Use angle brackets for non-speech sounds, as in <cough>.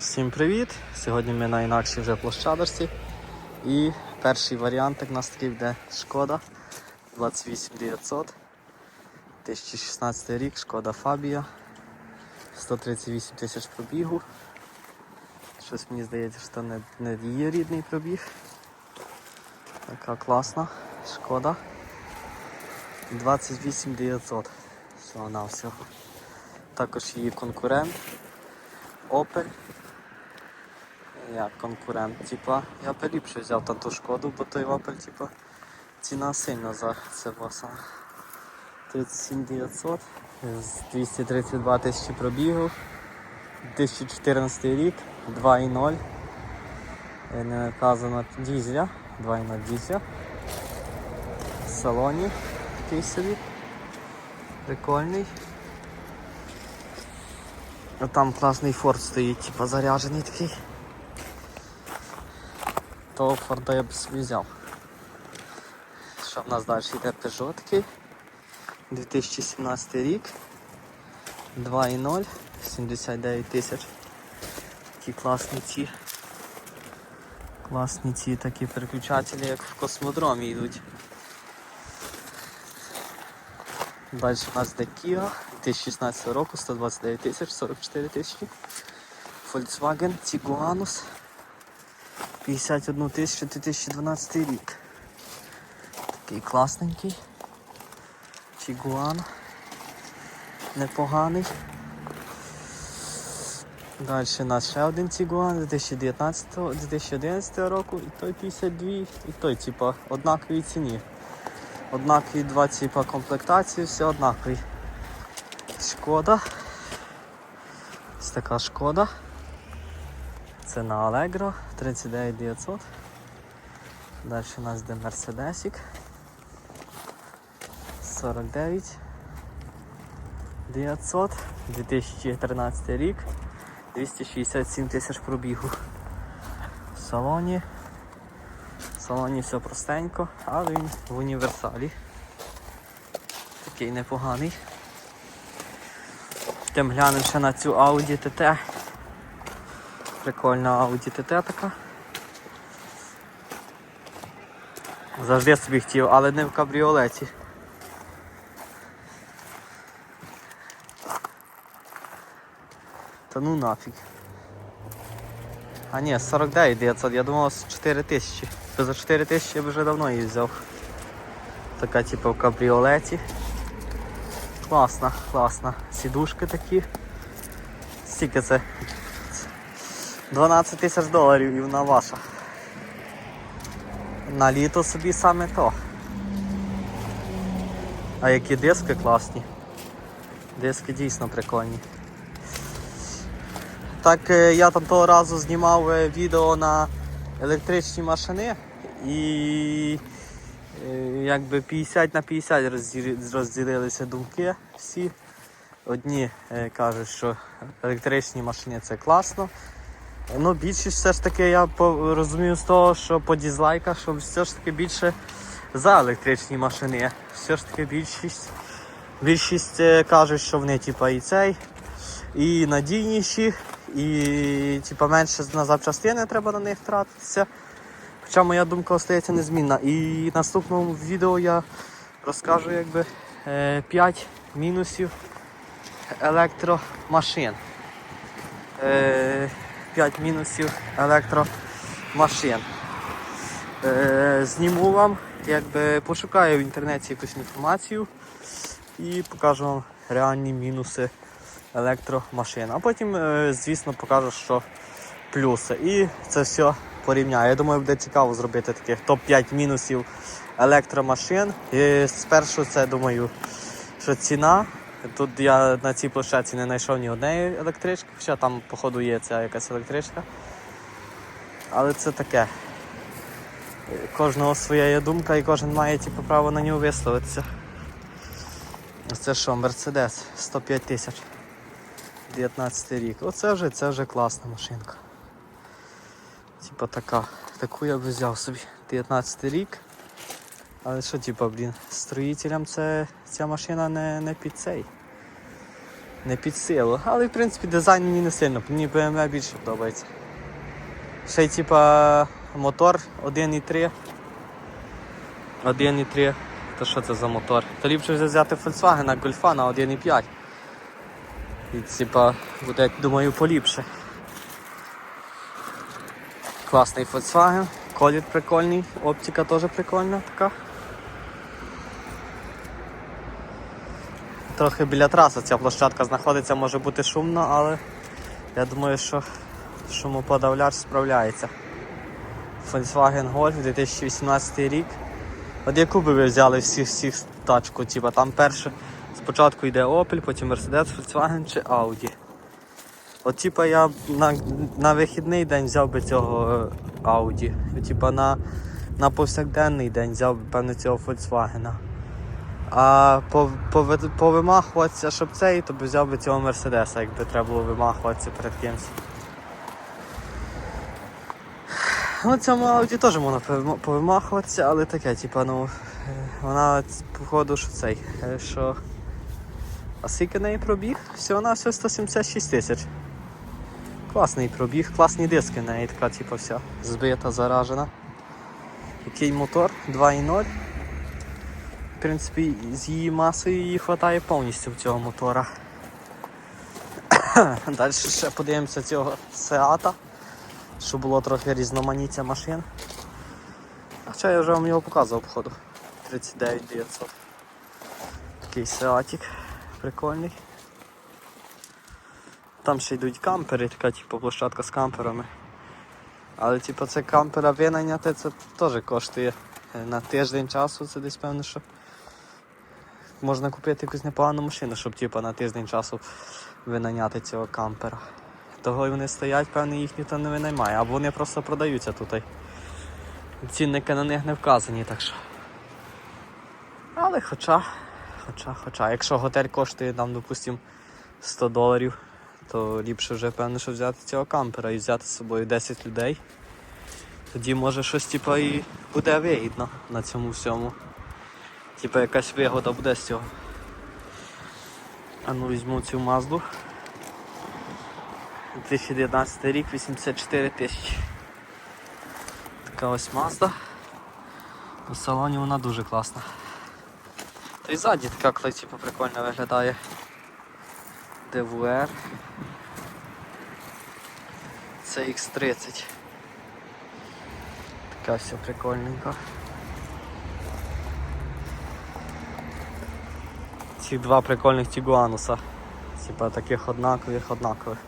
Всім привіт! Сьогодні ми на інакшій вже площадочці. І перший варіант у нас такий буде шкода 28900. 2016 рік, шкода Фабія. 138 тисяч пробігу. Щось мені здається, що не, не її рідний пробіг. Така класна шкода. 28900. Всього на всього. Також її конкурент. Opel. Як конкурент, типа, я б ліпше взяв там ту шкоду, бо той Opel, типа, ціна сильно за це боса. 37 900 з 232 тисячі пробігу. 2014 рік, 2.0. Е, Не наказано дізеля, 2.0 дізеля. В салоні такий собі. Прикольний. Там класний форт стоїть, типа заряджений такий. Того форда я б собі взяв. Що в нас далі йде Peugeot 2017 рік. 2.0, 79 тисяч. Такі класні ці. Класні ці такі переключателі, як в космодромі йдуть. Далі у нас де Kia 2016 року, 129 тисяч, 44 тисячі. Volkswagen Tiguanus 51 тисячу 2012 рік. Такий класненький. Tiguan. Непоганий. Далі у нас ще один Tiguan 2019-2011 року, і той 52, і той, типа, однаковій ціні. Однакові два типа комплектації, все однакові. Шкода. Ось така шкода. Це на Allegro 39900. Далі у нас йде Мерседесик. 49 900, 2013 рік, 267 тисяч пробігу. В салоні. В салоні все простенько, але він в універсалі. Такий непоганий. Тим глянемо ще на цю Audi TT. Прикольна Audi TT така. Завжди собі хотів, але не в кабріолеті. Та ну нафіг. А ні, 49 900, я думав 4 тисячі. За 4 тисячі я б вже давно її взяв. Така типу в кабріолеті. Класна, класна. Сідушки такі. Скільки це? 12 тисяч доларів і вона ваша. На літо собі саме то. А які диски класні. Диски дійсно прикольні. Так е, я там того разу знімав е, відео на електричні машини і е, якби 50 на 50 розділилися думки всі. Одні кажуть, що електричні машини це класно. Ну, більшість все ж таки я розумію з того, що по дізлайках, що все ж таки більше за електричні машини. Все ж таки більшість, більшість е, кажуть, що вони типа і цей, і надійніші, і типа менше на запчастини треба на них тратитися. Хоча моя думка остається незмінна. І в наступному відео я розкажу якби 5 мінусів електромашин. 5 мінусів електромашин. Е, Зніму вам, якби пошукаю в інтернеті якусь інформацію і покажу вам реальні мінуси електромашин. А потім, е, звісно, покажу, що плюси. І це все порівняю. Я думаю, буде цікаво зробити таких топ-5 мінусів електромашин. І спершу це думаю, що ціна. Тут я на цій площадці не знайшов ні однієї електрички, хоча там, походу, є ця якась електричка. Але це таке. Кожного своя є думка і кожен має типу, право на нього висловитися. Це що, Мерседес 105 тисяч. 19 рік. Оце вже це вже класна машинка. Типа така. Таку я б взяв собі. 19 рік. Але що, типа, блін, строїтелям це ця машина не, не під цей. не під силу. Але в принципі дизайн мені не сильно, мені BMW більше подобається. Ще й типа мотор 1.3. 1.3. То що це за мотор? То ліпше вже взяти Volkswagen на Golfa на 1.5. І типа буде, думаю, поліпше. Класний Volkswagen, колір прикольний, оптика теж прикольна така. Трохи біля траси ця площадка знаходиться, може бути шумно, але я думаю, що шумоподавляч справляється. Volkswagen Golf 2018 рік. От яку би ви взяли всіх всіх тачку? Типа там перше спочатку йде Opel, потім Mercedes, Volkswagen чи Audi. От типа я на, на вихідний день взяв би цього е, Audi. Типа на, на повсякденний день взяв би певно цього Volkswagen. А по, по, по щоб цей, то б взяв би цього Мерседеса, якби треба було вимахуватися перед кимось. Ну, цьому Audi теж можна повимахуватися, але таке, типа, ну, е, вона походу, що цей, е, що. А скільки неї пробіг? Всього на все 176 тисяч. Класний пробіг, класні диски в неї така, типа, вся збита, заражена. Який мотор? 2.0. В принципі, з її масою її вистачає повністю в цього мотора. <coughs> Далі ще подивимося цього Сеата, щоб було трохи різноманіття машин. Хоча я вже вам його показував, походу. 39 900. Такий Сеатик прикольний. Там ще йдуть кампери, така типу площадка з камперами. Але типу це кампера винайняти, це теж коштує е, на тиждень часу, це десь певно, що можна купити якусь непогану машину, щоб типу, на тиждень часу винайняти цього кампера. Того й вони стоять, певно, їх ніхто не винаймає, або вони просто продаються тут. Цінники на них не вказані, так що. Але хоча, хоча, хоча, якщо готель коштує там, допустим, 100 доларів, то ліпше вже певно, що взяти цього кампера і взяти з собою 10 людей. Тоді може щось типу, і буде вигідно на цьому всьому. Типа якась вигода буде з цього. А ну візьму цю мазду. 2019 рік, 84 тисячі. Така ось мазда. У салоні вона дуже класна. Та й ззаді така типу, прикольно виглядає. ДВР. Це X30. Така вся прикольненька. Ці два прикольних Тігуануса. Типа таких однакових, однакових.